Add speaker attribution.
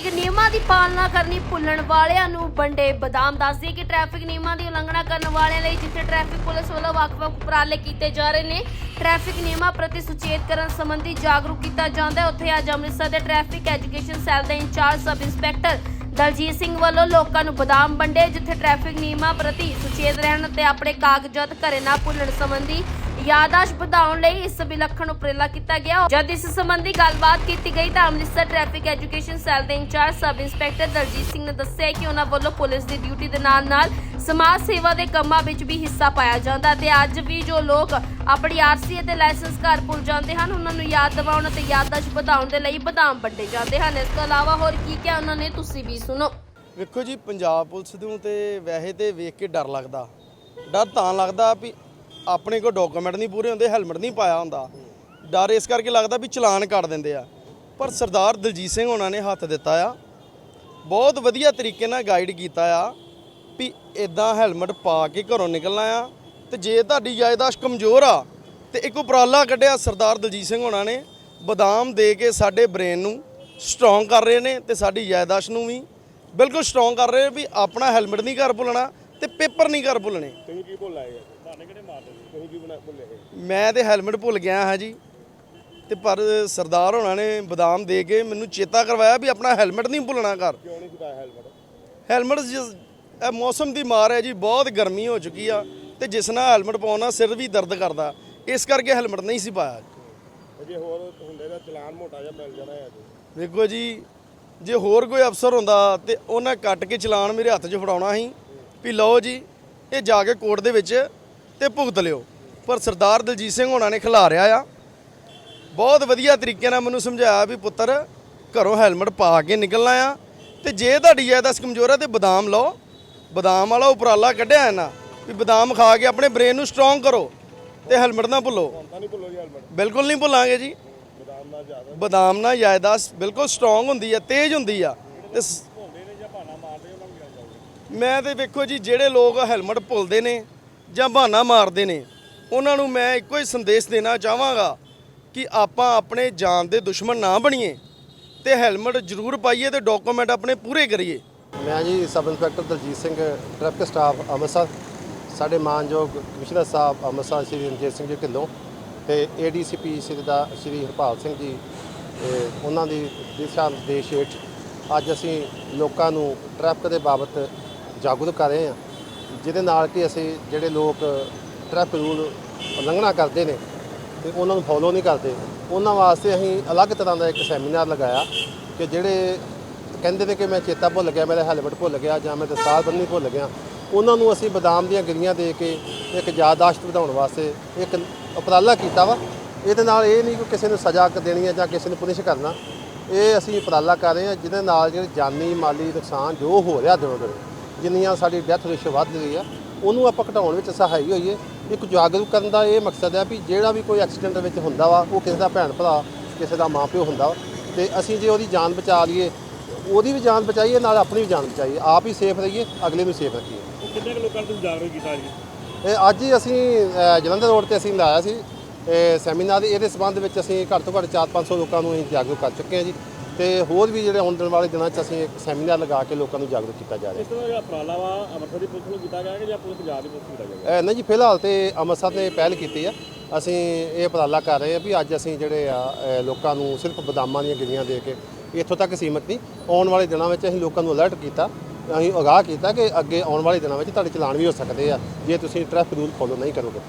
Speaker 1: Traffic ਨਿਯਮਾਂ ਦੀ ਪਾਲਣਾ ਕਰਨੀ ਭੁੱਲਣ ਵਾਲਿਆਂ ਨੂੰ ਵੰਡੇ ਬਦਾਮ। ਦੱਸਦੀ ਕਿ ਟ੍ਰੈਫਿਕ ਨਿਯਮਾਂ ਦੀ ਉਲੰਘਣਾ ਕਰਨ ਵਾਲਿਆਂ ਲਈ ਜਿੱਥੇ ਟ੍ਰੈਫਿਕ ਪੁਲਿਸ ਵੱਲੋਂ ਵੱਖ-ਵੱਖ ਉਪਰਾਲੇ ਕੀਤੇ ਜਾ ਰਹੇ ਨੇ, ਟ੍ਰੈਫਿਕ ਨਿਯਮਾਂ ਪ੍ਰਤੀ ਸੁਚੇਤ ਕਰਨ ਸੰਬੰਧੀ ਜਾਗਰੂਕ ਕੀਤਾ ਜਾਂਦਾ ਹੈ। ਉੱਥੇ ਅੱਜ ਅੰਮ੍ਰਿਤਸਰ ਦੇ ਟ੍ਰੈਫਿਕ ਐਜੂਕੇਸ਼ਨ ਸੈੱਲ ਦੇ incharge sub inspector Daljit Singh ਵੱਲੋਂ ਲੋਕਾਂ ਨੂੰ ਬਦਾਮ ਵੰਡੇ, ਜਿੱਥੇ ਟ੍ਰੈਫਿਕ ਨਿਯਮਾਂ ਪ੍ਰਤੀ ਸੁਚੇਤ ਰਹਿਣ ਤੇ ਆਪਣੇ ਕਾਗਜ਼ਾਤ ਘਰੇ ਨਾ ਭੁੱਲਣ ਸੰਬੰਧੀ ਯਾਦਾਸ਼ਤ ਵਧਾਉਣ ਲਈ ਇਸ ਵਿਲੱਖਣ ਉਪਰਾਲਾ ਕੀਤਾ ਗਿਆ। ਜਦ ਇਸ ਸੰਬੰਧੀ ਗੱਲਬਾਤ ਕੀਤੀ ਗਈ ਤਾਂ ਅੰਮ੍ਰਿਤਸਰ ਟ੍ਰੈਫਿਕ ਐਜੂਕੇਸ਼ਨ ਸੈੱਲ ਦੇ incharge sub inspector Daljit Singh ਨੇ ਦੱਸਿਆ ਕਿ ਉਹਨਾਂ ਵੱਲੋਂ ਪੁਲਿਸ ਦੀ ਡਿਊਟੀ ਦੇ ਨਾਲ ਨਾਲ ਸਮਾਜ ਸੇਵਾ ਦੇ ਕੰਮਾਂ ਵਿੱਚ ਵੀ ਹਿੱਸਾ ਪਾਇਆ ਜਾਂਦਾ ਤੇ ਅੱਜ ਵੀ ਜੋ ਲੋਕ ਆਪਣੀ ਆਰਸੀ ਅਤੇ ਲਾਇਸੈਂਸ ਘਰ ਭੁੱਲ ਜਾਂਦੇ ਹਨ, ਉਹਨਾਂ ਨੂੰ ਯਾਦ ਦਿਵਾਉਣ ਅਤੇ ਯਾਦਾਸ਼ਤ ਵਧਾਉਣ ਦੇ ਲਈ ਬਦਾਮ ਵੰਡੇ ਜਾਂਦੇ ਹਨ। ਇਸ ਤੋਂ ਇਲਾਵਾ ਹੋਰ ਕੀ ਕਿਹਾ ਉਹਨਾਂ ਨੇ, ਤੁਸੀਂ ਵੀ ਸੁਣੋ।
Speaker 2: ਵੇਖੋ ਜੀ, ਪੰਜਾਬ ਪੁਲਿਸ ਨੂੰ ਤੇ ਵੈਸੇ ਤੇ ਵੇਖ ਕੇ ਡਰ ਲੱਗਦਾ। ਡਰ ਤਾਂ ਲੱਗਦਾ ਵੀ ਆਪਣੇ ਕੋਲ ਡਾਕੂਮੈਂਟ ਨਹੀਂ ਪੂਰੇ ਹੁੰਦੇ ਹੈਲਮਟ ਨਹੀਂ ਪਾਇਆ ਹੁੰਦਾ। ਡਰ ਇਸ ਕਰਕੇ ਲੱਗਦਾ ਵੀ ਚਲਾਨ ਕੱਟ ਦਿੰਦੇ ਆ। ਪਰ ਸਰਦਾਰ ਦਲਜੀਤ ਸਿੰਘ ਉਹਨਾਂ ਨੇ ਹੱਥ ਦਿੱਤਾ ਆ। ਬਹੁਤ ਵਧੀਆ ਤਰੀਕੇ ਨਾਲ ਗਾਈਡ ਕੀਤਾ ਆ ਵੀ ਇਦਾਂ ਹੈਲਮਟ ਪਾ ਕੇ ਘਰੋਂ ਨਿਕਲਣਾ ਆ। ਤੇ ਜੇ ਤੁਹਾਡੀ ਜਾਇਦਾਦ ਕਮਜ਼ੋਰ ਆ, ਤੇ ਇੱਕ ਉਪਰਾਲਾ ਕੱਢਿਆ ਸਰਦਾਰ ਦਲਜੀਤ ਸਿੰਘ ਉਹਨਾਂ ਨੇ। ਬਦਾਮ ਦੇ ਕੇ ਸਾਡੇ ਬ੍ਰੇਨ ਨੂੰ ਸਟਰੋਂਗ ਕਰ ਰਹੇ ਨੇ ਤੇ ਸਾਡੀ ਜਾਇਦਾਦ ਨੂੰ ਵੀ। ਬਿਲਕੁਲ ਸਟਰੋਂਗ ਕਰ ਰਹੇ ਵੀ ਆਪਣਾ ਹੈਲਮਟ ਨਹੀਂ ਘਰ ਭੁੱਲਣਾ ਤੇ ਪੇਪਰ ਨਹੀਂ ਘਰ ਭੁੱਲਣੇ।
Speaker 3: ਤੁਸੀਂ ਕੀ ਭੁੱਲ ਆਏ
Speaker 2: ਮੈਂ ਤੇ ਹੈਲਮਟ ਭੁੱਲ ਗਿਆ ਹਾਂ ਜੀ। ਤੇ ਪਰ ਸਰਦਾਰ ਹੋਣਾ ਨੇ ਬਦਾਮ ਦੇ ਕੇ ਮੈਨੂੰ ਚੇਤਾ ਕਰਵਾਇਆ ਵੀ ਆਪਣਾ ਹੈਲਮਟ ਨਹੀਂ ਭੁੱਲਣਾ ਘਰ।
Speaker 3: ਕਿਉਂ ਨਹੀਂ ਸਿਖਾਇਆ ਹੈਲਮਟ
Speaker 2: ਹੈਲਮਟ ਇਹ ਮੌਸਮ ਦੀ ਮਾਰ ਹੈ ਜੀ ਬਹੁਤ ਗਰਮੀ ਹੋ ਚੁੱਕੀ ਆ ਤੇ ਜਿਸ ਨਾਲ ਹੈਲਮਟ ਪਾਉਣਾ ਸਿਰ ਵੀ ਦਰਦ ਕਰਦਾ। ਇਸ ਕਰਕੇ ਹੈਲਮਟ ਨਹੀਂ ਸੀ ਪਾਇਆ।
Speaker 3: ਜੇ ਹੋਰ ਹੁੰਦੇ ਤਾਂ ਚਲਾਨ ਮੋਟਾ ਜਿਹਾ ਮਿਲ ਜਾਣਾ ਹੈ ਅੱਜ।
Speaker 2: ਵੇਖੋ ਜੀ ਜੇ ਹੋਰ ਕੋਈ ਅਫਸਰ ਹੁੰਦਾ ਤੇ ਉਹਨਾਂ ਕੱਟ ਕੇ ਚਲਾਨ ਮੇਰੇ ਹੱਥ 'ਚ ਫੜਾਉਣਾ ਸੀ ਵੀ ਲਓ ਜੀ ਇਹ ਜਾ ਕੇ ਕੋਰਟ ਦੇ ਵਿੱਚ ਤੇ ਭੁਗਤ ਲਿਓ। ਪਰ ਸਰਦਾਰ ਦਲਜੀਤ ਸਿੰਘ ਹੋਣਾ ਨੇ ਖਿਲਾਰਿਆ ਆ। ਬਹੁਤ ਵਧੀਆ ਤਰੀਕੇ ਨਾਲ ਮੈਨੂੰ ਸਮਝਾਇਆ ਵੀ ਪੁੱਤਰ, ਘਰੋਂ ਹੈਲਮਟ ਪਾ ਕੇ ਨਿਕਲਣਾ ਆ। ਤੇ ਜੇ ਤੁਹਾਡੀ ਜਾਇਦਾਦ ਕਮਜ਼ੋਰ ਹੈ ਤੇ ਬਦਾਮ ਲਓ। ਬਦਾਮ ਵਾਲਾ ਉਪਰਾਲਾ ਕੱਢਿਆ ਹੈ ਨਾ ਵੀ ਬਦਾਮ ਖਾ ਕੇ ਆਪਣੇ ਬ੍ਰੇਨ ਨੂੰ ਸਟਰੋਂਗ ਕਰੋ ਤੇ ਹੈਲਮਟ ਨਾ ਭੁੱਲੋ। ਬਿਲਕੁਲ ਨਹੀਂ ਭੁੱਲਾਂਗੇ ਜੀ।
Speaker 3: ਬਦਾਮ ਨਾਲ
Speaker 2: ਜਾਇਦਾਦ ਬਿਲਕੁਲ ਸਟਰੋਂਗ ਹੁੰਦੀ ਆ, ਤੇਜ਼ ਹੁੰਦੀ ਆ। ਤੇ ਮੈਂ ਤੇ ਵੇਖੋ ਜੀ, ਜਿਹੜੇ ਲੋਕ ਹੈਲਮਟ ਭੁੱਲਦੇ ਨੇ ਜਾਂ ਬਹਾਨਾ ਮਾਰਦੇ ਨੇ, ਉਹਨਾਂ ਨੂੰ ਮੈਂ ਇੱਕੋ ਹੀ ਸੰਦੇਸ਼ ਦੇਣਾ ਚਾਹਾਂਗਾ ਕਿ ਆਪਾਂ ਆਪਣੇ ਜਾਨ ਦੇ ਦੁਸ਼ਮਣ ਨਾ ਬਣੀਏ ਤੇ ਹੈਲਮਟ ਜ਼ਰੂਰ ਪਾਈਏ ਤੇ ਡਾਕੂਮੈਂਟ ਆਪਣੇ ਪੂਰੇ ਕਰੀਏ।
Speaker 4: ਮੈਂ ਜੀ sub inspector Daljit Singh traffic staff Amritsar, ਸਾਡੇ ਮਾਨਯੋਗ ਕਮਿਸ਼ਨਰ ਸਾਹਿਬ ਅੰਮ੍ਰਿਤਸਰ ਸ਼੍ਰੀ ਰਣਜੀਤ ਸਿੰਘ ਜੀ ਢਿੱਲੋਂ ਤੇ ਏਡੀਸੀਪੀ ਸ਼੍ਰੀ ਦਾ ਸ਼੍ਰੀ ਹਰਪਾਲ ਸਿੰਘ ਜੀ ਇਹ ਉਹਨਾਂ ਦੀ ਦਿਸ਼ਾ ਨਿਰਦੇਸ਼ ਹੇਠ ਅੱਜ ਅਸੀਂ ਲੋਕਾਂ ਨੂੰ ਟ੍ਰੈਫਿਕ ਦੇ ਬਾਬਤ ਜਾਗਰੂਕ ਕਰ ਰਹੇ ਹਾਂ। ਜਿਹਦੇ ਨਾਲ ਕਿ ਅਸੀਂ ਜਿਹੜੇ ਲੋਕ ਟ੍ਰੈਫਿਕ ਰੂਲ ਉਲੰਘਣਾ ਕਰਦੇ ਨੇ ਤੇ ਉਹਨਾਂ ਨੂੰ ਫੋਲੋ ਨਹੀਂ ਕਰਦੇ, ਉਹਨਾਂ ਵਾਸਤੇ ਅਸੀਂ ਅਲੱਗ ਤਰ੍ਹਾਂ ਦਾ ਇੱਕ ਸੈਮੀਨਾਰ ਲਗਾਇਆ ਕਿ ਜਿਹੜੇ ਕਹਿੰਦੇ ਨੇ ਕਿ ਮੈਂ ਚੇਤਾ ਭੁੱਲ ਗਿਆ, ਮੇਰਾ ਹੈਲਮਟ ਭੁੱਲ ਗਿਆ ਜਾਂ ਮੈਂ ਦਸਤਾਰ ਬੰਨੀ ਭੁੱਲ ਗਿਆ, ਉਹਨਾਂ ਨੂੰ ਅਸੀਂ ਬਦਾਮ ਦੀਆਂ ਗਿਰੀਆਂ ਦੇ ਕੇ ਇੱਕ ਯਾਦਾਸ਼ਤ ਵਧਾਉਣ ਵਾਸਤੇ ਇੱਕ ਉਪਰਾਲਾ ਕੀਤਾ ਵਾ। ਇਹਦੇ ਨਾਲ ਇਹ ਨਹੀਂ ਕਿ ਕਿਸੇ ਨੂੰ ਸਜ਼ਾ ਦੇਣੀ ਹੈ ਜਾਂ ਕਿਸੇ ਨੂੰ ਪੁਨਿਸ਼ ਕਰਨਾ, ਇਹ ਅਸੀਂ ਉਪਰਾਲਾ ਕਰ ਰਹੇ ਹਾਂ ਜਿਹਦੇ ਨਾਲ ਜਿਹੜੇ ਜਾਨੀ ਮਾਲੀ ਨੁਕਸਾਨ ਜੋ ਹੋ ਰਿਹਾ ਦਿਨੋਂ ਦਿਨ। ਜਿੰਨੀਆਂ ਸਾਡੀ ਡੈਥ ਰੇਸ਼ੋ ਵੱਧ ਰਹੀ ਆ ਉਹਨੂੰ ਆਪਾਂ ਘਟਾਉਣ ਵਿੱਚ ਸਹਾਈ ਹੋਈਏ। ਇੱਕ ਜਾਗਰੂਕ ਕਰਨ ਦਾ ਇਹ ਮਕਸਦ ਹੈ ਵੀ ਜਿਹੜਾ ਵੀ ਕੋਈ ਐਕਸੀਡੈਂਟ ਵਿੱਚ ਹੁੰਦਾ ਵਾ ਉਹ ਕਿਸੇ ਦਾ ਭੈਣ ਭਰਾ ਕਿਸੇ ਦਾ ਮਾਪਿਓ ਹੁੰਦਾ। ਵਾ ਤੇ ਅਸੀਂ ਜੇ ਉਹਦੀ ਜਾਨ ਬਚਾ ਲਈਏ ਉਹਦੀ ਵੀ ਜਾਨ ਬਚਾਈਏ ਨਾਲ ਆਪਣੀ ਵੀ ਜਾਨ ਬਚਾਈਏ। ਆਪ ਹੀ ਸੇਫ ਰਹੀਏ ਅਗਲੇ ਨੂੰ ਸੇਫ ਰੱਖੀਏ।
Speaker 3: ਕਿੰਨੇ ਕੁ ਲੋਕਾਂ ਨੂੰ ਤੁਸੀਂ ਜਾਗਰੂਕ ਕੀਤਾ ਜੀ
Speaker 4: ਇਹ ਅੱਜ ਹੀ ਅਸੀਂ ਜਲੰਧਰ ਰੋਡ ਤੇ ਅਸੀਂ ਲਾਇਆ ਸੀ। ਇਹ ਸੈਮੀਨਾਰ ਇਹਦੇ ਸਬੰਧ ਵਿੱਚ ਅਸੀਂ ਘੱਟ ਤੋਂ ਘੱਟ 4-500 ਲੋਕਾਂ ਨੂੰ ਜਾਗਰੂਕ ਕਰ ਚੁੱਕੇ ਹਾਂ ਜੀ। ਤੇ ਹੋਰ ਵੀ ਜਿਹੜੇ ਆਉਣ ਵਾਲੇ ਦਿਨਾਂ 'ਚ ਅਸੀਂ ਇੱਕ ਸੈਮੀਨਾਰ ਲਗਾ ਕੇ ਲੋਕਾਂ ਨੂੰ ਜਾਗਰੂਕ ਕੀਤਾ ਜਾ ਰਿਹਾ।
Speaker 3: ਇਸ ਤਰ੍ਹਾਂ ਦਾ ਉਪਰਾਲਾ ਵਾ ਅੰਮ੍ਰਿਤਸਰ ਦੀ ਪੁਲਿਸ ਨੂੰ ਕੀਤਾ ਜਾਏਗਾ ਜਾਂ ਪੂਰੇ ਪੰਜਾਬ ਦੀ ਪੁਲਿਸ ਨੂੰ ਕੀਤਾ ਜਾਏਗਾ
Speaker 4: ਅ, ਨਹੀਂ ਜੀ ਫਿਲਹਾਲ ਤੇ ਅੰਮ੍ਰਿਤਸਰ ਨੇ ਪਹਿਲ ਕੀਤੀ ਆ। ਅਸੀਂ ਇਹ ਉਪਰਾਲਾ ਕਰ ਰਹੇ ਹਾਂ ਵੀ ਅੱਜ ਅਸੀਂ ਜਿਹੜੇ ਆ ਲੋਕਾਂ ਨੂੰ ਸਿਰਫ ਬਦਾਮਾਂ ਦੀਆਂ ਗਿਰੀਆਂ ਦੇ ਕੇ ਇੱਥੋਂ ਤੱਕ ਸੀਮਤ ਨਹੀਂ ਆਉਣ ਵਾਲੇ ਦਿਨਾਂ ਵਿੱਚ ਅਸੀਂ ਲੋਕਾਂ ਨੂੰ ਅਲਰਟ ਕੀਤਾ ਅਸੀਂ ਅਗਾਹ ਕੀਤਾ ਕਿ ਅੱਗੇ ਆਉਣ ਵਾਲੇ ਦਿਨਾਂ ਵਿੱਚ ਤੁਹਾਡੇ ਚਲਾਨ ਵੀ ਹੋ ਸਕਦੇ ਆ ਜੇ ਤੁਸੀਂ ਟ੍ਰੈਫਿਕ ਰੂਲ ਫੋਲੋ ਨਹੀਂ ਕਰੋਗੇ।